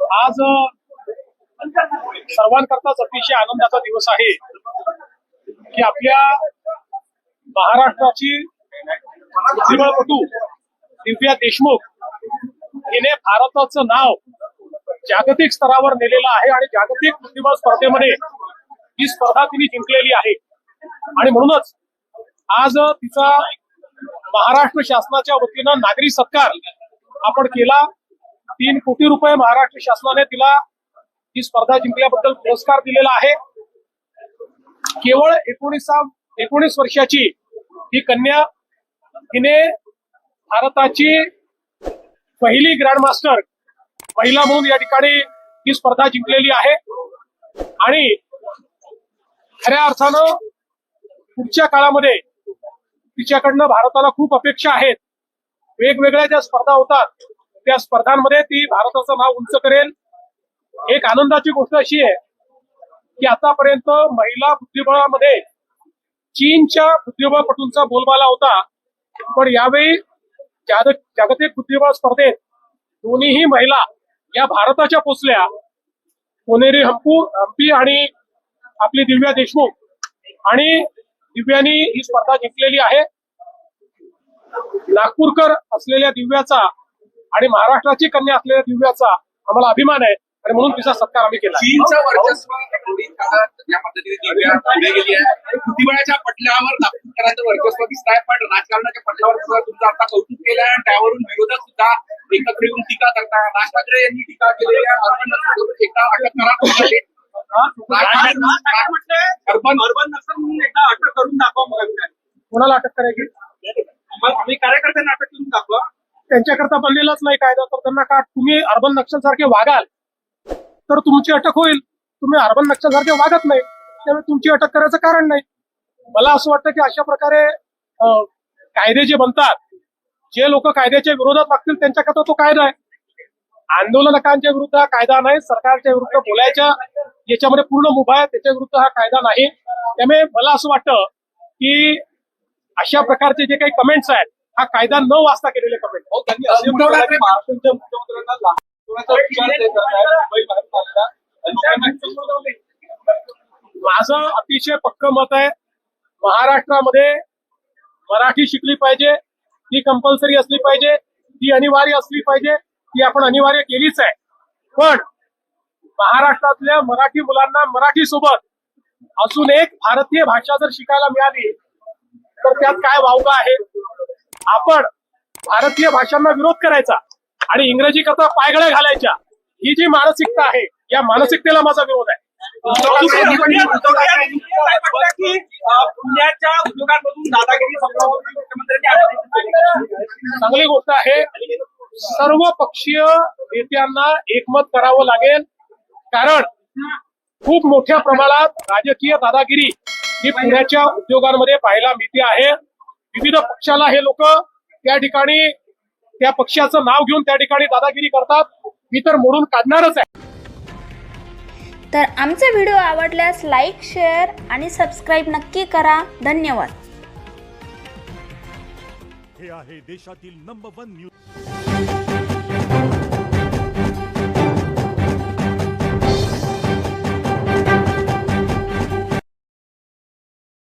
आज सर्वांकरताच अतिशय आनंदाचा दिवस आहे की आपल्या महाराष्ट्राची बुद्धिबळपटू दिव्या देशमुख हिने भारताचं नाव जागतिक स्तरावर नेलेलं आहे आणि जागतिक बुद्धिबळ स्पर्धेमध्ये ही स्पर्धा तिने जिंकलेली आहे. आणि म्हणूनच आज तिचा महाराष्ट्र शासनाच्या वतीनं नागरी सत्कार आपण केला. तीन कोटी रुपये महाराष्ट्र शासनाने तिला ही स्पर्धा जिंकल्याबद्दल पुरस्कार दिलेला आहे. केवळ एकोणीसा एकोणीस वर्षाची ही कन्या हिने भारताची पहिली ग्रँडमास्टर महिला म्हणून या ठिकाणी ही स्पर्धा जिंकलेली आहे. आणि खऱ्या अर्थानं पुढच्या काळामध्ये तिच्याकडनं भारताला खूप अपेक्षा आहेत. वेगवेगळ्या ज्या स्पर्धा होतात त्या स्पर्धांमध्ये ती भारताचं नाव उंच करेल. एक आनंदाची गोष्ट अशी आहे की आतापर्यंत महिला बुद्धिबळामध्ये चीनच्या बुद्धिबळपटूंचा बोलबाला होता. पण यावेळी जागतिक बुद्धिबळ स्पर्धेत दोन्हीही महिला या भारताच्या पोचल्या. कोनेरी हंपू हंपी आणि आपली दिव्या देशमुख. आणि दिव्यानी ही स्पर्धा जिंकलेली आहे. नागपूरकर असलेल्या दिव्याचा आणि महाराष्ट्राची कन्या असलेल्या दिव्याचा आम्हाला अभिमान आहे. आणि म्हणून तिचा सत्कार आम्ही केला. चीनचं वर्चस्व थोडी काळात या पद्धतीने दिव्या पुढे गेली आहे. बुद्धिबळाच्या पटलावर नागपूरकरांचं वर्चस्व दिसत आहे पण राजकारणाच्या पटलावर सुद्धा तुमचं आता कौतुक केलं आहे आणि त्यावरून विरोधक सुद्धा एकत्र येऊन टीका करतात राज ठाकरे यांनी टीका केलेली आहे. अर्बन नक्सल एकदा अटक करा. अर्बन अर्बन नक्सल म्हणून एकदा अटक करून दाखवा. कोणाला अटक करायची? आम्ही कार्यकर्त्यांना त्यांच्याकरता बनलेलाच नाही कायदा. तर त्यांना का तुम्ही अर्बन नक्षल सारखे वागाल? तर तुमची अटक होईल. तुम्ही अर्बन नक्षल सारखे वागत नाही. त्यामुळे तुमची अटक करायचं कारण नाही. मला असं वाटतं की अशा प्रकारे कायदे जे बनतात जे लोक कायद्याच्या विरोधात वागतील त्यांच्याकरता तो कायदा आहे. आंदोलनकांच्या विरुद्ध हा कायदा नाही सरकारच्या विरुद्ध बोलायच्या याच्यामध्ये पूर्ण मुभा आहे त्याच्या विरुद्ध हा कायदा नाही. त्यामुळे मला असं वाटतं की अशा प्रकारचे जे काही कमेंट्स आहेत हा कायदा न वाचता केलेले कमेंट. हो, महाराष्ट्राच्या मुख्यमंत्र्यांना माझं अतिशय पक्क मत आहे महाराष्ट्रामध्ये मराठी शिकली पाहिजे ती कंपल्सरी असली पाहिजे ती अनिवार्य असली पाहिजे ती आपण अनिवार्य केलीच आहे. पण महाराष्ट्रातल्या मराठी मुलांना मराठी सोबत अजून एक भारतीय भाषा जर शिकायला मिळाली तर त्यात काय वावगं आहे? आपण भारतीय भाषांना विरोध करायचा आणि इंग्रजी करता पायगळ्या घालायच्या ही जी मानसिकता आहे या मानसिकतेला माझा विरोध आहे. पुण्याच्या उद्योगांमधून दादागिरी चांगली गोष्ट आहे सर्व पक्षीय नेत्यांना एकमत करावं लागेल कारण खूप मोठ्या प्रमाणात राजकीय दादागिरी ही पुण्याच्या उद्योगांमध्ये पाहायला मिळते आहे. विविध पक्षाला हे लोक त्या ठिकाणी त्या पक्षाचं नाव घेऊन त्या ठिकाणी दादागिरी करतात. मी तर मोडून काढणारच आहे. तर आमचा व्हिडिओ आवडल्यास लाईक शेअर आणि सबस्क्राईब नक्की करा. धन्यवाद. हे आहे देशातील नंबर वन न्यूज